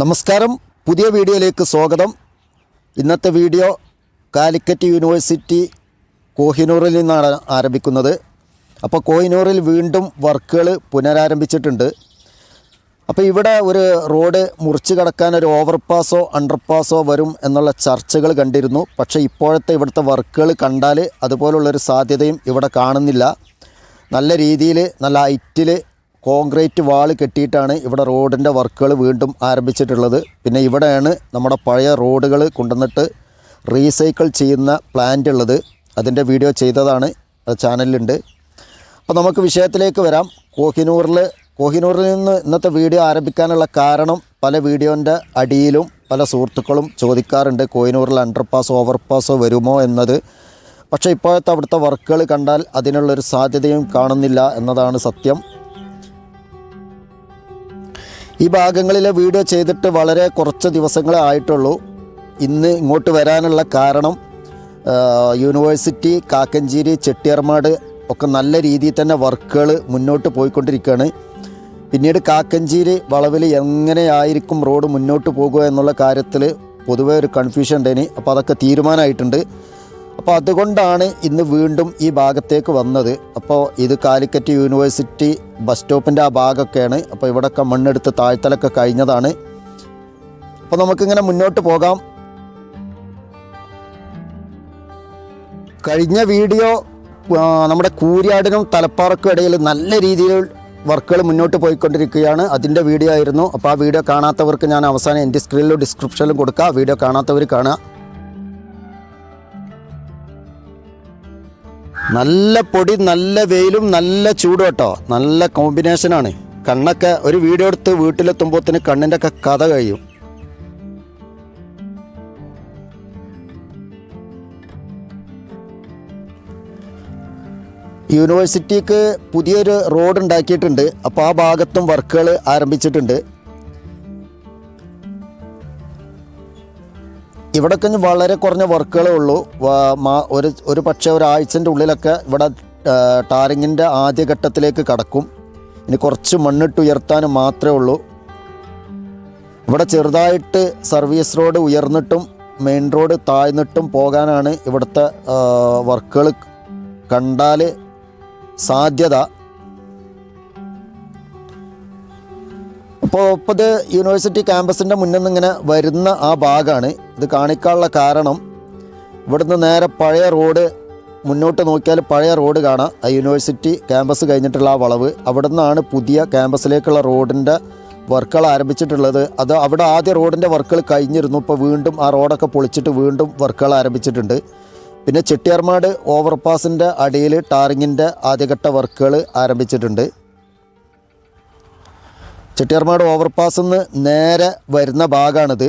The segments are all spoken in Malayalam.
നമസ്കാരം. പുതിയ വീഡിയോയിലേക്ക് സ്വാഗതം. ഇന്നത്തെ വീഡിയോ കാലിക്കറ്റ് യൂണിവേഴ്സിറ്റി കോഹിനൂറിൽ നിന്നാണ് ആരംഭിക്കുന്നത്. അപ്പോൾ കോഹിനൂറിൽ വീണ്ടും വർക്കുകൾ പുനരാരംഭിച്ചിട്ടുണ്ട്. അപ്പോൾ ഇവിടെ ഒരു റോഡ് മുറിച്ച് കടക്കാൻ ഒരു ഓവർപാസോ അണ്ടർപാസോ വരും എന്നുള്ള ചർച്ചകൾ കണ്ടിരുന്നു. പക്ഷേ ഇപ്പോഴത്തെ ഇവിടുത്തെ വർക്കുകൾ കണ്ടാൽ അതുപോലുള്ളൊരു സാധ്യതയും ഇവിടെ കാണുന്നില്ല. നല്ല രീതിയിൽ നല്ല ഹൈറ്റിൽ കോൺക്രീറ്റ് വാൾ കെട്ടിയിട്ടാണ് ഇവിടെ റോഡിന്റെ വർക്കുകൾ വീണ്ടും ആരംഭിച്ചിട്ടുള്ളത്. പിന്നെ ഇവിടെയാണ് നമ്മുടെ പഴയ റോഡുകൾ കൊണ്ടുവന്നിട്ട് റീസൈക്കിൾ ചെയ്യുന്ന പ്ലാന്റ് ഉള്ളത്. അതിന്റെ വീഡിയോ ചെയ്തതാണ് ചാനലിലുണ്ട്. അപ്പോൾ നമുക്ക് വിഷയത്തിലേക്ക് വരാം. കോഹിനൂറിൽ കോഹിനൂറിൽ നിന്ന് ഇന്നത്തെ വീഡിയോ ആരംഭിക്കാനുള്ള കാരണം പല വീഡിയോന്റെ അടിയിലും പല സുഹൃത്തുക്കളും ചോദിക്കാറുണ്ട് കോഹിനൂറിൽ അണ്ടർപാസോ ഓവർപാസോ വരുമോ എന്നത്. പക്ഷേ ഇപ്പോഴത്തെ അവിടുത്തെ വർക്കുകൾ കണ്ടാൽ അതിനുള്ളൊരു സാധ്യതയും കാണുന്നില്ല എന്നതാണ് സത്യം. ഈ ഭാഗങ്ങളിലെ വീഡിയോ ചെയ്തിട്ട് വളരെ കുറച്ച് ദിവസങ്ങളെ ആയിട്ടുള്ളൂ. ഇന്ന് ഇങ്ങോട്ട് വരാനുള്ള കാരണം യൂണിവേഴ്സിറ്റി കാക്കഞ്ചേരി ചെട്ടിയർമാട് ഒക്കെ നല്ല രീതിയിൽ തന്നെ വർക്കുകൾ മുന്നോട്ട് പോയിക്കൊണ്ടിരിക്കുകയാണ്. പിന്നീട് കാക്കഞ്ചേരി വളവിൽ എങ്ങനെയായിരിക്കും റോഡ് മുന്നോട്ട് പോകുക എന്നുള്ള കാര്യത്തിൽ പൊതുവേ ഒരു കൺഫ്യൂഷൻ ഉണ്ടേനി അപ്പോൾ അതൊക്കെ തീരുമാനമായിട്ടുണ്ട്. അപ്പോൾ അതുകൊണ്ടാണ് ഇന്ന് വീണ്ടും ഈ ഭാഗത്തേക്ക് വന്നത്. അപ്പോൾ ഇത് കാലിക്കറ്റ് യൂണിവേഴ്സിറ്റി ബസ് സ്റ്റോപ്പിന്റെ ആ ഭാഗമൊക്കെയാണ്. അപ്പോൾ ഇവിടെയൊക്കെ മണ്ണെടുത്ത് താഴ്ത്തലൊക്കെ കഴിഞ്ഞതാണ്. അപ്പോൾ നമുക്കിങ്ങനെ മുന്നോട്ട് പോകാം. കഴിഞ്ഞ വീഡിയോ നമ്മുടെ കൂരിയാടിനും തലപ്പാറക്കും ഇടയിൽ നല്ല രീതിയിൽ വർക്കുകൾ മുന്നോട്ട് പോയിക്കൊണ്ടിരിക്കുകയാണ്. അതിന്റെ വീഡിയോ ആയിരുന്നു. അപ്പോൾ ആ വീഡിയോ കാണാത്തവർക്ക് ഞാൻ അവസാനം എന്റെ സ്ക്രീനിലും ഡിസ്ക്രിപ്ഷനിലും കൊടുക്കാം. ആ വീഡിയോ കാണാത്തവർ കാണുക. നല്ല പൊടി നല്ല വെയിലും നല്ല ചൂടും കേട്ടോ. നല്ല കോമ്പിനേഷനാണ് കണ്ണൊക്കെ ഒരു വീഡിയോ എടുത്ത് വീട്ടിലെത്തുമ്പോത്തിന് കണ്ണിന്റെ ഒക്കെ കഥ കഴിയും. യൂണിവേഴ്സിറ്റിക്ക് പുതിയൊരു റോഡ് ഉണ്ടാക്കിയിട്ടുണ്ട്. അപ്പോൾ ആ ഭാഗത്തും വർക്കുകൾ ആരംഭിച്ചിട്ടുണ്ട്. ഇവിടൊക്കെ വളരെ കുറഞ്ഞ വർക്കുകളേ ഉള്ളൂ. ഒരു ഒരു പക്ഷേ ഒരാഴ്ചന്റെ ഉള്ളിലൊക്കെ ഇവിടെ ടാറിങ്ങിന്റെ ആദ്യഘട്ടത്തിലേക്ക് കടക്കും. ഇനി കുറച്ച് മണ്ണിട്ട് ഉയർത്താൻ മാത്രമേ ഉള്ളൂ. ഇവിടെ ചെറുതായിട്ട് സർവീസ് റോഡ് ഉയർന്നിട്ടും മെയിൻ റോഡ് താഴ്ന്നിട്ടും പോകാനാണ് ഇവിടുത്തെ വർക്കുകൾ കണ്ടാൽ സാധ്യത. ഇത് യൂണിവേഴ്സിറ്റി ക്യാമ്പസിന്റെ മുന്നിൽ നിന്നിങ്ങനെ വരുന്ന ആ ഭാഗമാണ് ഇത് കാണിക്കാനുള്ള കാരണം ഇവിടുന്ന് നേരെ പഴയ റോഡ് മുന്നോട്ട് നോക്കിയാൽ പഴയ റോഡ് കാണാം. ആ യൂണിവേഴ്സിറ്റി ക്യാമ്പസ് കഴിഞ്ഞിട്ടുള്ള ആ വളവ്. അവിടെ നിന്നാണ് പുതിയ ക്യാമ്പസിലേക്കുള്ള റോഡിന്റെ വർക്കുകൾ ആരംഭിച്ചിട്ടുള്ളത്. അത് അവിടെ ആദ്യ റോഡിന്റെ വർക്കുകൾ കഴിഞ്ഞിരുന്നു. ഇപ്പോൾ വീണ്ടും ആ റോഡൊക്കെ പൊളിച്ചിട്ട് വീണ്ടും വർക്കുകൾ ആരംഭിച്ചിട്ടുണ്ട്. പിന്നെ ചെട്ടിയാർമാട് ഓവർപാസിന്റെ അടിയിൽ ടാറിങ്ങിന്റെ ആദ്യഘട്ട വർക്കുകൾ ആരംഭിച്ചിട്ടുണ്ട്. ചെട്ടിയാർമാട് ഓവർപാസ് നിന്ന് നേരെ വരുന്ന ഭാഗമാണിത്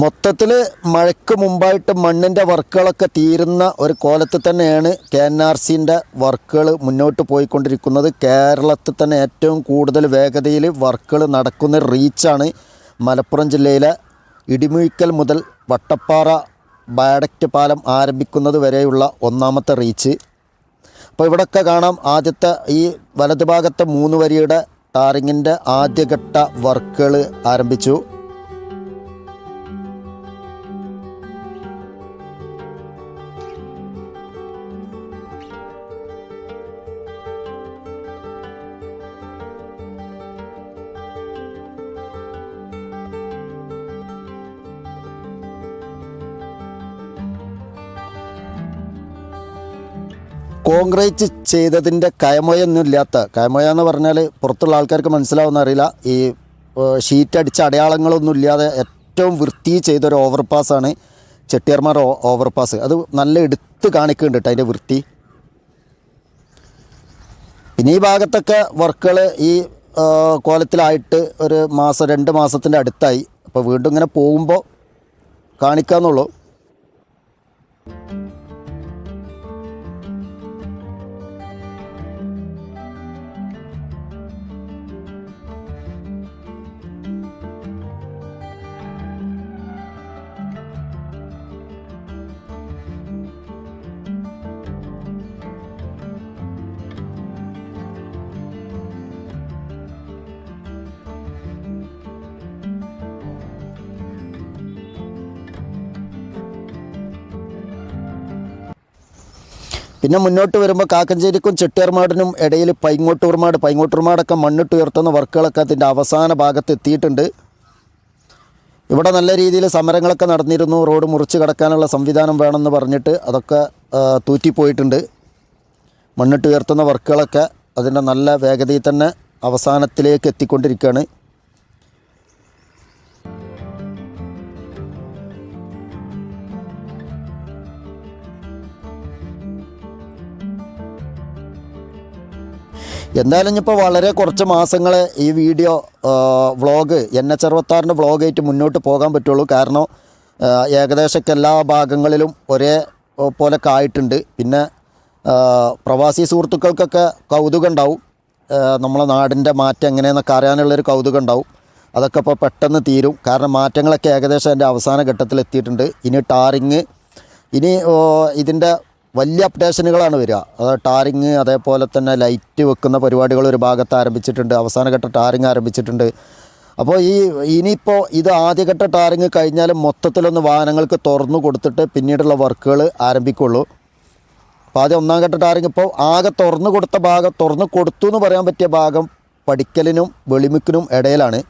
മൊത്തത്തിൽ മഴയ്ക്ക് മുമ്പായിട്ട് മണ്ണിന്റെ വർക്കുകളൊക്കെ തീരുന്ന ഒരു കോലത്തിൽ തന്നെയാണ് കെ എൻ ആർ സിന്റെ വർക്കുകൾ മുന്നോട്ട് പോയിക്കൊണ്ടിരിക്കുന്നത്. കേരളത്തിൽ തന്നെ ഏറ്റവും കൂടുതൽ വേഗതയിൽ വർക്കുകൾ നടക്കുന്ന റീച്ചാണ് മലപ്പുറം ജില്ലയിലെ ഇടിമുഴിക്കൽ മുതൽ വട്ടപ്പാറ ബാഡക്റ്റ് പാലം ആരംഭിക്കുന്നത് വരെയുള്ള ഒന്നാമത്തെ റീച്ച്. അപ്പോൾ ഇവിടെയൊക്കെ കാണാം ആദ്യത്തെ ഈ വലതുഭാഗത്തെ മൂന്ന് വരിയുടെ ടാറിങ്ങിന്റെ ആദ്യഘട്ട വർക്കുകൾ ആരംഭിച്ചു. കോൺക്രീറ്റ് ചെയ്തതിന്റെ കയമയൊന്നുമില്ലാത്ത കയമൊയ എന്ന് പറഞ്ഞാൽ പുറത്തുള്ള ആൾക്കാർക്ക് മനസ്സിലാവുന്ന അറിയില്ല. ഈ ഷീറ്റ് അടിച്ച അടയാളങ്ങളൊന്നും ഇല്ലാതെ ഏറ്റവും വൃത്തി ചെയ്തൊരു ഓവർ പാസ്സാണ് ചെട്ടിയാർമാർ ഓ- ഓവർപാസ്. അത് നല്ല എടുത്ത് കാണിക്കുന്നുണ്ട് കേട്ടോ അതിന്റെ വൃത്തി. പിന്നെ ഈ ഭാഗത്തൊക്കെ വർക്കുകൾ ഈ കോലത്തിലായിട്ട് ഒരു മാസം രണ്ട് മാസത്തിന്റെ അടുത്തായി. അപ്പോൾ വീണ്ടും ഇങ്ങനെ പോകുമ്പോൾ കാണിക്കാന്നുള്ളൂ. പിന്നെ മുന്നോട്ട് വരുമ്പോൾ കാക്കഞ്ചേരിക്കും ചെട്ടിയാർമാടിനും ഇടയിൽ പൈങ്ങോട്ടൂർമാട് പൈങ്ങോട്ടൂർമാടൊക്കെ മണ്ണിട്ട് ഉയർത്തുന്ന വർക്കുകളൊക്കെ അതിന്റെ അവസാന ഭാഗത്ത് എത്തിയിട്ടുണ്ട്. ഇവിടെ നല്ല രീതിയിൽ സമരങ്ങളൊക്കെ നടന്നിരുന്നു. റോഡ് മുറിച്ച് കടക്കാനുള്ള സംവിധാനം വേണമെന്ന് പറഞ്ഞിട്ട് അതൊക്കെ തൂറ്റിപ്പോയിട്ടുണ്ട്. മണ്ണിട്ട് ഉയർത്തുന്ന വർക്കുകളൊക്കെ അതിന്റെ നല്ല വേഗതയിൽ തന്നെ അവസാനത്തിലേക്ക് എത്തിക്കൊണ്ടിരിക്കുകയാണ്. എന്തായാലും ഇപ്പോൾ വളരെ കുറച്ച് മാസങ്ങൾ ഈ വീഡിയോ വ്ളോഗ് എൻ എച്ച് അറുപത്താറിന്റെ വ്ളോഗായിട്ട് മുന്നോട്ട് പോകാൻ പറ്റുള്ളൂ. കാരണം ഏകദേശം എല്ലാ ഭാഗങ്ങളിലും ഒരേ പോലെ കായിട്ടുണ്ട് പിന്നെ പ്രവാസി സുഹൃത്തുക്കൾക്കൊക്കെ കൗതുകം ഉണ്ടാവും. നമ്മളെ നാടിന്റെ മാറ്റം എങ്ങനെയെന്നൊക്കെ അറിയാനുള്ളൊരു കൗതുകം ഉണ്ടാവും. അതൊക്കെ ഇപ്പോൾ പെട്ടെന്ന് തീരും. കാരണം മാറ്റങ്ങളൊക്കെ ഏകദേശം എന്റെ അവസാന ഘട്ടത്തിൽ എത്തിയിട്ടുണ്ട് ഇനി ടാറിങ് ഇനി ഇതിന്റെ വലിയ അപ്ഡേഷനുകളാണ് വരിക. അത് ടാറിങ് അതേപോലെ തന്നെ ലൈറ്റ് വെക്കുന്ന പരിപാടികൾ ഒരു ഭാഗത്ത് ആരംഭിച്ചിട്ടുണ്ട്. അവസാനഘട്ട ടാറിങ് ആരംഭിച്ചിട്ടുണ്ട്. അപ്പോൾ ഈ ഇനിയിപ്പോൾ ഇത് ആദ്യഘട്ട ടാറിങ് കഴിഞ്ഞാൽ മൊത്തത്തിലൊന്ന് വാഹനങ്ങൾക്ക് തുറന്നു കൊടുത്തിട്ട് പിന്നീടുള്ള വർക്കുകൾ ആരംഭിക്കുള്ളൂ. അപ്പോൾ ആദ്യം ഒന്നാം ഘട്ട ടാറിങ് ഇപ്പോൾ ആകെ തുറന്നു കൊടുത്ത ഭാഗം തുറന്നു കൊടുത്തു എന്ന് പറയാൻ പറ്റിയ ഭാഗം പഠിക്കലിനും വെളിമുക്കിനും ഇടയിലാണ്.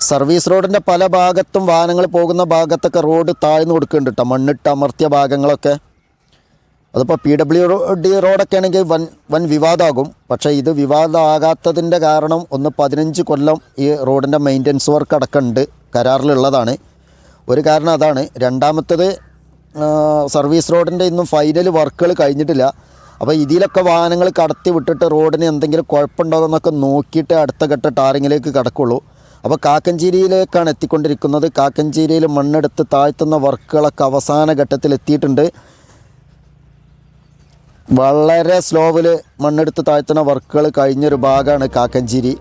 സർവീസ് റോഡിന്റെ പല ഭാഗത്തും വാഹനങ്ങൾ പോകുന്ന ഭാഗത്തൊക്കെ റോഡ് താഴ്ന്നു കൊടുക്കുന്നുണ്ട് കേട്ടോ മണ്ണിട്ട് അമർത്തിയ ഭാഗങ്ങളൊക്കെ. അതിപ്പോൾ പി ഡബ്ല്യു ഡി റോഡൊക്കെ ആണെങ്കിൽ വൻ വൻ വിവാദമാകും. പക്ഷേ ഇത് വിവാദമാകാത്തതിന്റെ കാരണം ഒന്ന് പതിനഞ്ച് കൊല്ലം ഈ റോഡിന്റെ മെയിന്റനൻസ് വർക്ക് അടക്കമുണ്ട് കരാറിലുള്ളതാണ്. ഒരു കാരണം അതാണ്. രണ്ടാമത്തത് സർവീസ് റോഡിന്റെ ഇന്നും ഫൈനൽ വർക്കുകൾ കഴിഞ്ഞിട്ടില്ല. അപ്പോൾ ഇതിലൊക്കെ വാഹനങ്ങൾ കടത്തി വിട്ടിട്ട് റോഡിന് എന്തെങ്കിലും കുഴപ്പമുണ്ടോ എന്നൊക്കെ നോക്കിയിട്ട് അടുത്ത ഘട്ട ടാറിങ്ങിലേക്ക് കടക്കുള്ളൂ. അപ്പോൾ കാക്കഞ്ചേരിയിലേക്കാണ് എത്തിക്കൊണ്ടിരിക്കുന്നത്. കാക്കഞ്ചേരിയിൽ മണ്ണെടുത്ത് താഴ്ത്തുന്ന വർക്കുകളൊക്കെ അവസാന ഘട്ടത്തിൽ എത്തിയിട്ടുണ്ട്. വളരെ സ്ലോവിൽ മണ്ണെടുത്ത് താഴ്ത്തുന്ന വർക്കുകൾ കഴിഞ്ഞൊരു ഭാഗമാണ് കാക്കഞ്ചേരി.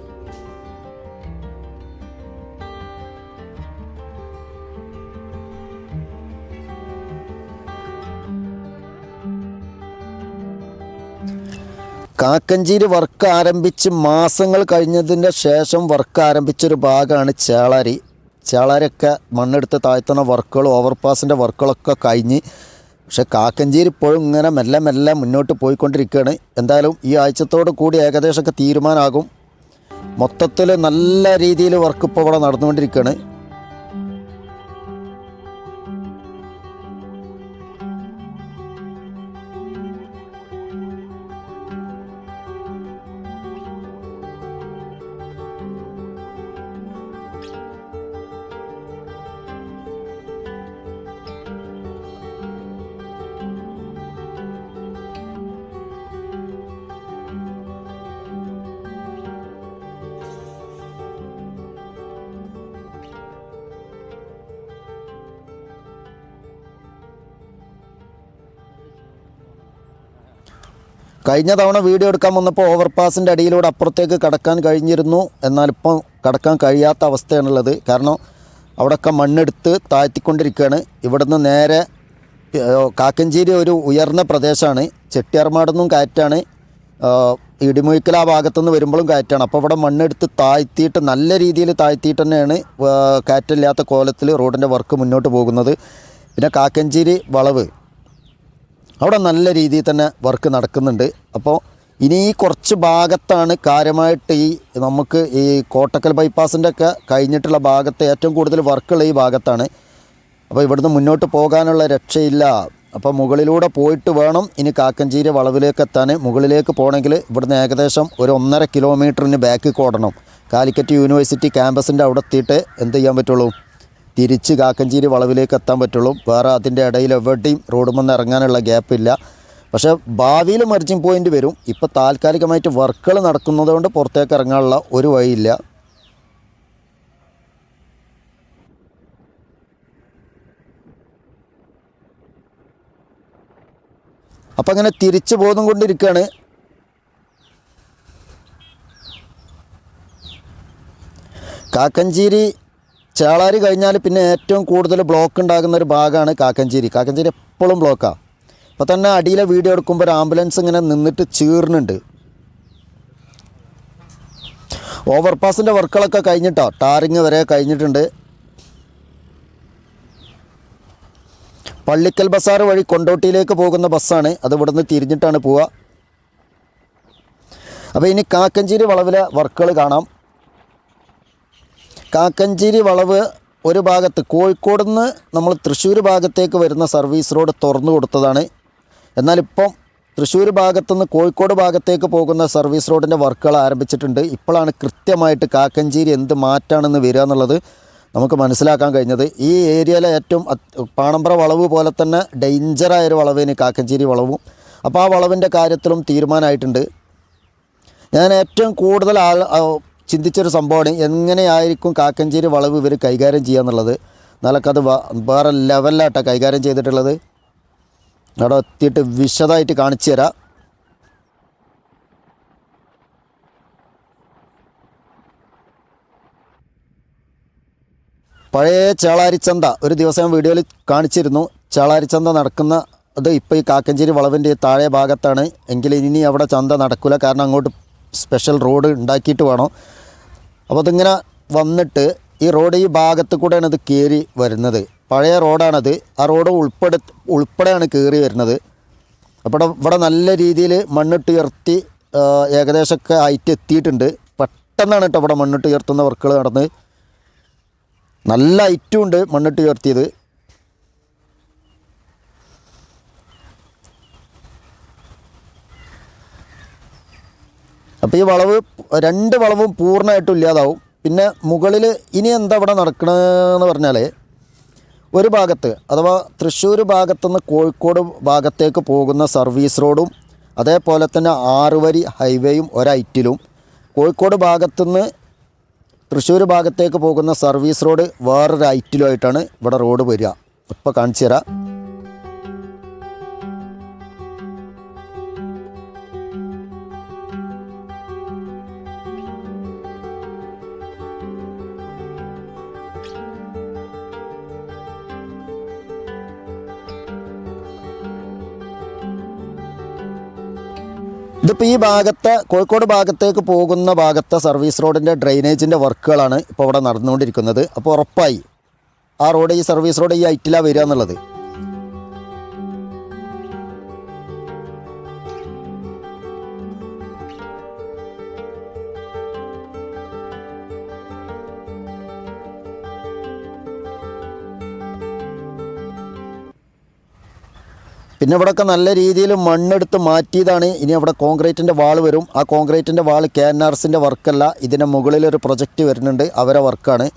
കാക്കഞ്ചേരി വർക്ക് ആരംഭിച്ച് മാസങ്ങൾ കഴിഞ്ഞതിന്റെ ശേഷം വർക്ക് ആരംഭിച്ചൊരു ഭാഗമാണ് ചേളാരി. ചേളാരിയൊക്കെ മണ്ണെടുത്ത് താഴ്ത്തുന്ന വർക്കുകൾ ഓവർപാസിന്റെ വർക്കുകളൊക്കെ കഴിഞ്ഞ് പക്ഷെ കാക്കഞ്ചേരി ഇപ്പോഴും ഇങ്ങനെ മെല്ലെ മെല്ലെ മുന്നോട്ട് പോയിക്കൊണ്ടിരിക്കുകയാണ്. എന്തായാലും ഈ ആഴ്ചത്തോട് കൂടി ഏകദേശമൊക്കെ തീരുമാനമാകും. മൊത്തത്തിൽ നല്ല രീതിയിൽ വർക്ക് ഇപ്പോൾ ഇവിടെ നടന്നുകൊണ്ടിരിക്കുകയാണ്. കഴിഞ്ഞ തവണ വീഡിയോ എടുക്കാൻ വന്നപ്പോൾ ഓവർപാസിന്റെ അടിയിലൂടെ അപ്പുറത്തേക്ക് കടക്കാൻ കഴിഞ്ഞിരുന്നു. എന്നാൽ ഇപ്പം കടക്കാൻ കഴിയാത്ത അവസ്ഥയാണുള്ളത്. കാരണം അവിടെയൊക്കെ മണ്ണെടുത്ത് താഴ്ത്തിക്കൊണ്ടിരിക്കുകയാണ്. ഇവിടുന്ന് നേരെ കാക്കഞ്ചേരി ഒരു ഉയർന്ന പ്രദേശമാണ്. ചെട്ടിയാർമാടൊന്നും കാറ്റാണ് ഇടിമുഴിക്കൽ ആ ഭാഗത്തുനിന്ന് വരുമ്പോഴും കാറ്റാണ് അപ്പോൾ ഇവിടെ മണ്ണെടുത്ത് താഴ്ത്തിയിട്ട് നല്ല രീതിയിൽ താഴ്ത്തിയിട്ട് തന്നെയാണ് കാറ്റില്ലാത്ത കോലത്തിൽ റോഡിന്റെ വർക്ക് മുന്നോട്ട് പോകുന്നത്. പിന്നെ കാക്കഞ്ചേരി വളവ്. അവിടെ നല്ല രീതിയിൽ തന്നെ വർക്ക് നടക്കുന്നുണ്ട്. അപ്പോൾ ഇനി ഈ കുറച്ച് ഭാഗത്താണ് കാര്യമായിട്ട് ഈ നമുക്ക് ഈ കോട്ടക്കൽ ബൈപ്പാസിന്റെ ഒക്കെ കഴിഞ്ഞിട്ടുള്ള ഭാഗത്ത് ഏറ്റവും കൂടുതൽ വർക്കുള്ള ഈ ഭാഗത്താണ്. അപ്പോൾ ഇവിടുന്ന് മുന്നോട്ട് പോകാനുള്ള രക്ഷയില്ല. അപ്പോൾ മുകളിലൂടെ പോയിട്ട് വേണം ഇനി കാക്കഞ്ചേരി വളവിലേക്ക് എത്താൻ. മുകളിലേക്ക് പോകണമെങ്കിൽ ഇവിടുന്ന് ഏകദേശം ഒരു ഒന്നര കിലോമീറ്ററിന് ബാക്കിൽ ഓടണം കാലിക്കറ്റ് യൂണിവേഴ്സിറ്റി ക്യാമ്പസിന്റെ അവിടെ എത്തിയിട്ട് എന്ത് ചെയ്യാൻ പറ്റുള്ളൂ? തിരിച്ച് കാക്കഞ്ചേരി വളവിലേക്ക് എത്താൻ പറ്റുള്ളൂ. വേറെ അതിന്റെ ഇടയിൽ എവിടെയും റോഡുമെന്ന് ഇറങ്ങാനുള്ള ഗ്യാപ്പില്ല പക്ഷേ ഭാവിയിൽ മർജിങ് പോയിന്റ് വരും. ഇപ്പോൾ താൽക്കാലികമായിട്ട് വർക്കുകൾ നടക്കുന്നതുകൊണ്ട് പുറത്തേക്ക് ഇറങ്ങാനുള്ള ഒരു വഴിയില്ല. അപ്പം അങ്ങനെ തിരിച്ചു ബോധം കൊണ്ടിരിക്കുകയാണ് കാക്കഞ്ചേരി ചേളാരി കഴിഞ്ഞാൽ പിന്നെ ഏറ്റവും കൂടുതൽ ബ്ലോക്ക് ഉണ്ടാകുന്ന ഒരു ഭാഗമാണ് കാക്കഞ്ചേരി. കാക്കഞ്ചേരി എപ്പോഴും ബ്ലോക്കാണ് അപ്പോൾ തന്നെ അടിയിലെ വീഡിയോ എടുക്കുമ്പോൾ ഒരു ആംബുലൻസ് ഇങ്ങനെ നിന്നിട്ട് ചീർന്നുണ്ട് ഓവർപാസിന്റെ വർക്കുകളൊക്കെ കഴിഞ്ഞിട്ടോ? ടാറിങ് വരെ കഴിഞ്ഞിട്ടുണ്ട്. പള്ളിക്കൽ ബസാർ വഴി കൊണ്ടോട്ടിയിലേക്ക് പോകുന്ന ബസ്സാണ്. അത് ഇവിടുന്ന് തിരിഞ്ഞിട്ടാണ് പോവുക. അപ്പോൾ ഇനി കാക്കഞ്ചേരി വളവിലെ വർക്കുകൾ കാണാം. കാക്കഞ്ചേരി വളവ് ഒരു ഭാഗത്ത് കോഴിക്കോട് നിന്ന് നമ്മൾ തൃശ്ശൂർ ഭാഗത്തേക്ക് വരുന്ന സർവീസ് റോഡ് തുറന്നു കൊടുത്തതാണ്. എന്നാൽ ഇപ്പം തൃശ്ശൂർ ഭാഗത്തുനിന്ന് കോഴിക്കോട് ഭാഗത്തേക്ക് പോകുന്ന സർവീസ് റോഡിന്റെ വർക്കുകൾ ആരംഭിച്ചിട്ടുണ്ട്. ഇപ്പോഴാണ് കൃത്യമായിട്ട് കാക്കഞ്ചേരി എന്ത് മാറ്റാണെന്ന് വരിക എന്നുള്ളത് നമുക്ക് മനസ്സിലാക്കാൻ കഴിഞ്ഞത്. ഈ ഏരിയയിലെ ഏറ്റവും പാണമ്പ്ര വളവ് പോലെ തന്നെ ഡേഞ്ചറായൊരു വളവിന് കാക്കഞ്ചേരി വളവും. അപ്പോൾ ആ വളവിന്റെ കാര്യത്തിലും തീരുമാനമായിട്ടുണ്ട്. ഞാൻ ഏറ്റവും കൂടുതൽ ചിന്തിച്ചൊരു സംഭവമാണ്. എങ്ങനെയായിരിക്കും കാക്കഞ്ചേരി വളവ് ഇവർ കൈകാര്യം ചെയ്യുക എന്നുള്ളത് എന്നാലൊക്കെ വേറെ ലെവലിലായിട്ടാണ് കൈകാര്യം ചെയ്തിട്ടുള്ളത്. അവിടെ എത്തിയിട്ട് വിശദമായിട്ട് കാണിച്ചു തരാം. പഴയ ചേളാരിച്ചന്ത ഒരു ദിവസം ഞാൻ വീഡിയോയിൽ കാണിച്ചിരുന്നു. ചേളാരിച്ചന്ത നടക്കുന്ന അത് ഇപ്പോൾ ഈ കാക്കഞ്ചേരി വളവിന്റെ താഴെ ഭാഗത്താണ്. എങ്കിൽ ഇനി അവിടെ ചന്ത നടക്കില്ല കാരണം അങ്ങോട്ട് സ്പെഷ്യൽ റോഡ് ഉണ്ടാക്കിയിട്ട് വേണം. അപ്പോൾ അതിങ്ങനെ വന്നിട്ട് ഈ റോഡ് ഈ ഭാഗത്ത് കൂടെയാണ് ഇത് കയറി വരുന്നത്. പഴയ റോഡാണത് ആ റോഡ് ഉൾപ്പെടെ ഉൾപ്പെടെയാണ് കയറി വരുന്നത്. അപ്പോൾ ഇവിടെ നല്ല രീതിയിൽ മണ്ണിട്ട് ഉയർത്തി ആ, ഏകദേശമൊക്കെ ആയിട്ട് എത്തിയിട്ടുണ്ട്. പെട്ടെന്നാണ് കേട്ടോ ഇവിടെ മണ്ണിട്ട് ഉയർത്തുന്ന വർക്കുകൾ നടന്ന് നല്ല ഹൈറ്റും ഉണ്ട് മണ്ണിട്ട് അപ്പോൾ ഈ വളവ് രണ്ട് വളവും പൂർണമായിട്ടും ഇല്ലാതാവും. പിന്നെ മുകളിൽ ഇനി എന്താ ഇവിടെ നടക്കണമെന്ന് പറഞ്ഞാൽ ഒരു ഭാഗത്ത് അഥവാ തൃശ്ശൂർ ഭാഗത്തുനിന്ന് കോഴിക്കോട് ഭാഗത്തേക്ക് പോകുന്ന സർവീസ് റോഡും അതേപോലെ തന്നെ ആറുവരി ഹൈവേയും ഒരൈറ്റിലും കോഴിക്കോട് ഭാഗത്തുനിന്ന് തൃശ്ശൂർ ഭാഗത്തേക്ക് പോകുന്ന സർവീസ് റോഡ് വേറൊരു ഐറ്റിലുമായിട്ടാണ് ഇവിടെ റോഡ് വരിക. ഇപ്പോൾ കാണിച്ചു തരാം. ഇതിപ്പോൾ ഈ ഭാഗത്തെ കോഴിക്കോട് ഭാഗത്തേക്ക് പോകുന്ന ഭാഗത്തെ സർവീസ് റോഡിന്റെ ഡ്രെയിനേജിന്റെ വർക്കുകളാണ് ഇപ്പോൾ ഇവിടെ നടന്നുകൊണ്ടിരിക്കുന്നത്. അപ്പോൾ ഉറപ്പായി ആ റോഡ് ഈ സർവീസ് റോഡ് ഈ ഐറ്റിലാണ് വരിക എന്നുള്ളത്. പിന്നെ ഇവിടെയൊക്കെ നല്ല രീതിയിൽ മണ്ണെടുത്ത് മാറ്റിയതാണ്. ഇനി അവിടെ കോൺക്രീറ്റിന്റെ വാൾ വരും. ആ കോൺക്രീറ്റിന്റെ വാൾ കെ എൻ ആർ എസിന്റെ വർക്കല്ല. ഇതിന്റെ മുകളിലൊരു പ്രൊജക്റ്റ് വരുന്നുണ്ട്. അവരെ വർക്കാണ്.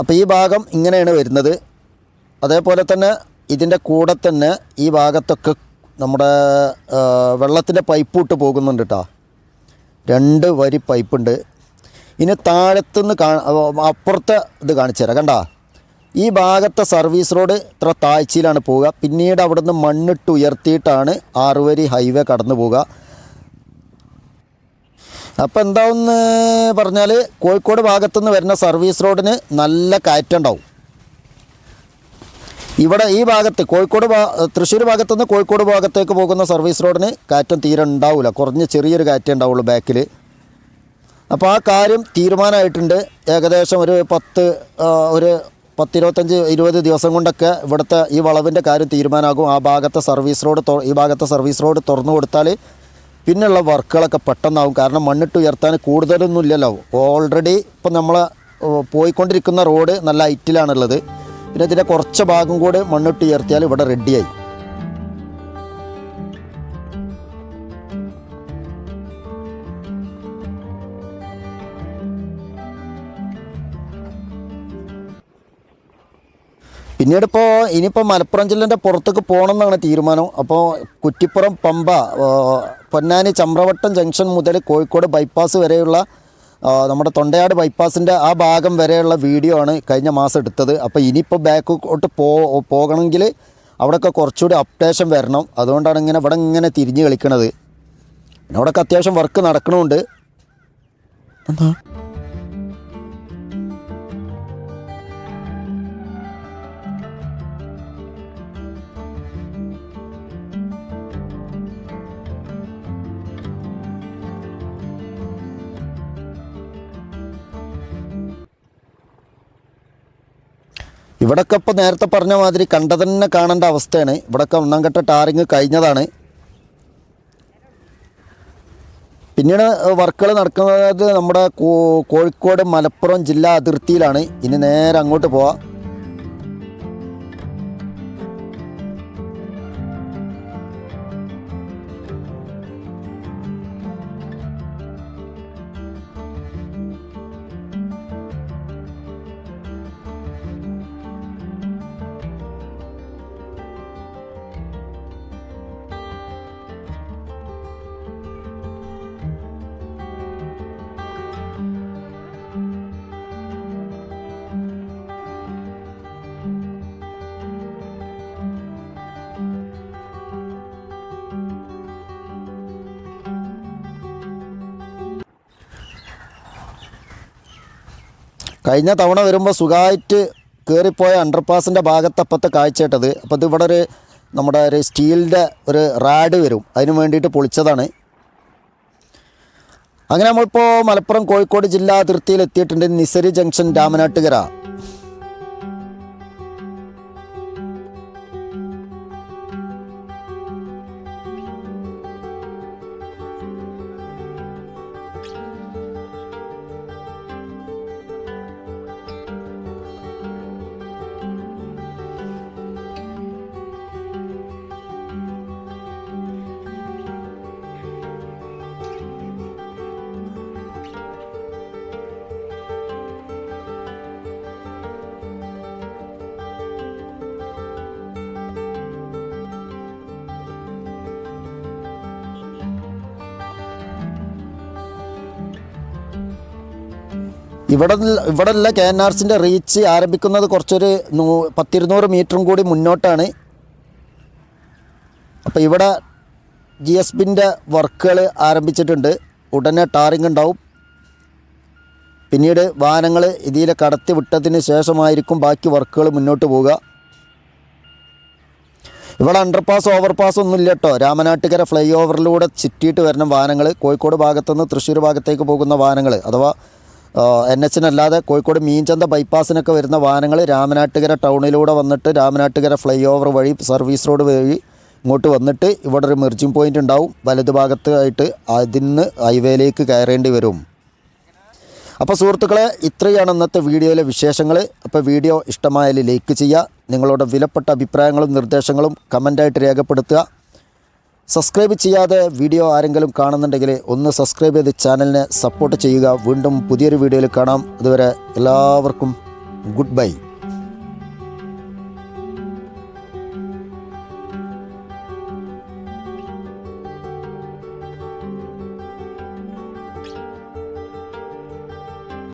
അപ്പോൾ ഈ ഭാഗം ഇങ്ങനെയാണ് വരുന്നത്. അതേപോലെ തന്നെ ഇതിന്റെ കൂടെ തന്നെ ഈ ഭാഗത്തൊക്കെ നമ്മുടെ വെള്ളത്തിന്റെ പൈപ്പ് ഇട്ട് പോകുന്നുണ്ട് കേട്ടോ രണ്ട് വരി പൈപ്പുണ്ട് ഇനി താഴത്തുനിന്ന് കാ അപ്പുറത്തെ ഇത് കാണിച്ചു തരാം. കണ്ടാ? ഈ ഭാഗത്തെ സർവീസ് റോഡ് ഇത്ര താഴ്ചയിലാണ് പോവുക. പിന്നീട് അവിടുന്ന് മണ്ണിട്ട് ഉയർത്തിയിട്ടാണ് ആറുവരി ഹൈവേ കടന്നു പോവുക. അപ്പോൾ എന്താവെന്ന് പറഞ്ഞാൽ കോഴിക്കോട് ഭാഗത്തുനിന്ന് വരുന്ന സർവീസ് റോഡിന് നല്ല കയറ്റുണ്ടാവും ഇവിടെ ഈ ഭാഗത്ത് കോഴിക്കോട് ഭാ തൃശ്ശൂർ ഭാഗത്തുനിന്ന് കോഴിക്കോട് ഭാഗത്തേക്ക് പോകുന്ന സർവീസ് റോഡിന് കയറ്റം തീരെ ഉണ്ടാവില്ല കുറഞ്ഞ ചെറിയൊരു കയറ്റം ഉണ്ടാവുള്ളൂ ബാക്കിൽ അപ്പോൾ ആ കാര്യം തീരുമാനമായിട്ടുണ്ട്. ഏകദേശം ഒരു പത്ത് ഒരു പത്തിരുപത്തഞ്ച് ഇരുപത് ദിവസം കൊണ്ടൊക്കെ ഇവിടുത്തെ ഈ വളവിന്റെ കാര്യം തീരുമാനമാകും. ആ ഭാഗത്തെ സർവീസ് റോഡ് ഈ ഭാഗത്തെ സർവീസ് റോഡ് തുറന്നു കൊടുത്താൽ പിന്നെയുള്ള വർക്കുകളൊക്കെ പെട്ടെന്നാവും. കാരണം മണ്ണിട്ട് ഉയർത്താൻ കൂടുതലൊന്നും ഇല്ലല്ലോ. ഓൾറെഡി ഇപ്പം നമ്മൾ പോയിക്കൊണ്ടിരിക്കുന്ന റോഡ് നല്ല ഹൈറ്റിലാണുള്ളത്. പിന്നെ ഇതിന്റെ കുറച്ച് ഭാഗം കൂടി മണ്ണിട്ട് ഉയർത്തിയാൽ ഇവിടെ റെഡിയായി പിന്നീട് ഇപ്പോൾ ഇനിയിപ്പോൾ മലപ്പുറം ജില്ലേന്റെ പുറത്തേക്ക് പോകണം എന്നാണ് തീരുമാനം. അപ്പോൾ കുറ്റിപ്പുറം പമ്പ പൊന്നാനി ചമ്രവട്ടം ജംഗ്ഷൻ മുതൽ കോഴിക്കോട് ബൈപ്പാസ് വരെയുള്ള നമ്മുടെ തൊണ്ടയാട് ബൈപ്പാസിന്റെ ആ ഭാഗം വരെയുള്ള വീഡിയോ ആണ് കഴിഞ്ഞ മാസം എടുത്തത്. അപ്പോൾ ഇനിയിപ്പോൾ ബാക്കോട്ട് പോ പോകണമെങ്കിൽ അവിടെയൊക്കെ കുറച്ചുകൂടി അപ്ഡേഷൻ വരണം. അതുകൊണ്ടാണ് ഇങ്ങനെ ഇവിടെ ഇങ്ങനെ തിരിഞ്ഞ് കളിക്കണത്. പിന്നെ അവിടെയൊക്കെ അത്യാവശ്യം വർക്ക് നടക്കണമുണ്ട് എന്താ? ഇവിടൊക്കെ ഇപ്പോൾ നേരത്തെ പറഞ്ഞ മാതിരി കണ്ട തന്നെ കാണേണ്ട അവസ്ഥയാണ്. ഇവിടൊക്കെ ഒന്നാം ഘട്ട ടാറിങ് കഴിഞ്ഞതാണ്. പിന്നീട് വർക്കുകൾ നടക്കുന്നത് നമ്മുടെ കോഴിക്കോട് മലപ്പുറം ജില്ലാ അതിർത്തിയിലാണ്. ഇനി നേരെ അങ്ങോട്ട് പോവാം. കഴിഞ്ഞ തവണ വരുമ്പോൾ സുഖമായിട്ട് കയറിപ്പോയ അണ്ടർപാസിന്റെ ഭാഗത്തപ്പത്തെ കാഴ്ചയിട്ടത് അപ്പോൾ ഇത് ഇവിടെ ഒരു നമ്മുടെ ഒരു സ്റ്റീലിന്റെ ഒരു റാഡ് വരും. അതിന് വേണ്ടിയിട്ട് പൊളിച്ചതാണ്. അങ്ങനെ നമ്മളിപ്പോൾ മലപ്പുറം കോഴിക്കോട് ജില്ലാ അതിർത്തിയിൽ എത്തിയിട്ടുണ്ട് നിസരി ജംഗ്ഷൻ രാമനാട്ടുകര. ഇവിടെ ഇവിടെ ഉള്ള കെ എൻ ആർസിന്റെ റീച്ച് ആരംഭിക്കുന്നത് കുറച്ചൊരു നൂ പത്തിരുന്നൂറ് മീറ്ററും കൂടി മുന്നോട്ടാണ്. അപ്പോൾ ഇവിടെ ജി എസ് ബിന്റെ വർക്കുകൾ ആരംഭിച്ചിട്ടുണ്ട്. ഉടനെ ടാറിങ് ഉണ്ടാവും. പിന്നീട് വാഹനങ്ങൾ ഇതിൽ കടത്തി വിട്ടതിന് ശേഷമായിരിക്കും ബാക്കി വർക്കുകൾ മുന്നോട്ട് പോവുക. ഇവിടെ അണ്ടർപാസ് ഓവർപാസ് ഒന്നും ഇല്ല കേട്ടോ രാമനാട്ടുകര ഫ്ലൈ ഓവറിലൂടെ ചുറ്റിയിട്ട് വരുന്ന വാഹനങ്ങൾ കോഴിക്കോട് ഭാഗത്തുനിന്ന് തൃശ്ശൂർ ഭാഗത്തേക്ക് പോകുന്ന വാഹനങ്ങൾ അഥവാ എൻ എച്ചിനല്ലാതെ കോഴിക്കോട് മീൻചന്ത ബൈപ്പാസിനൊക്കെ വരുന്ന വാഹനങ്ങൾ രാമനാട്ടുകര ടൗണിലൂടെ വന്നിട്ട് രാമനാട്ടുകര ഫ്ലൈ ഓവർ വഴി സർവീസ് റോഡ് വഴി ഇങ്ങോട്ട് വന്നിട്ട് ഇവിടെ ഒരു മെർജിംഗ് പോയിന്റ് ഉണ്ടാവും. വലതു ഭാഗത്തായിട്ട് അതിന്ന് ഹൈവേയിലേക്ക് കയറേണ്ടി വരും. അപ്പോൾ സുഹൃത്തുക്കളെ ഇത്രയാണ് ഇന്നത്തെ വീഡിയോയിലെ വിശേഷങ്ങൾ അപ്പോൾ വീഡിയോ ഇഷ്ടമായാൽ ലൈക്ക് ചെയ്യുക. നിങ്ങളുടെ വിലപ്പെട്ട അഭിപ്രായങ്ങളും നിർദ്ദേശങ്ങളും കമന്റായിട്ട് രേഖപ്പെടുത്തുക. സബ്സ്ക്രൈബ് ചെയ്യാതെ വീഡിയോ ആരെങ്കിലും കാണുന്നുണ്ടെങ്കിൽ ഒന്ന് സബ്സ്ക്രൈബ് ചെയ്ത് ചാനലിനെ സപ്പോർട്ട് ചെയ്യുക. വീണ്ടും പുതിയൊരു വീഡിയോയിൽ കാണാം. അതുവരെ എല്ലാവർക്കും ഗുഡ് ബൈ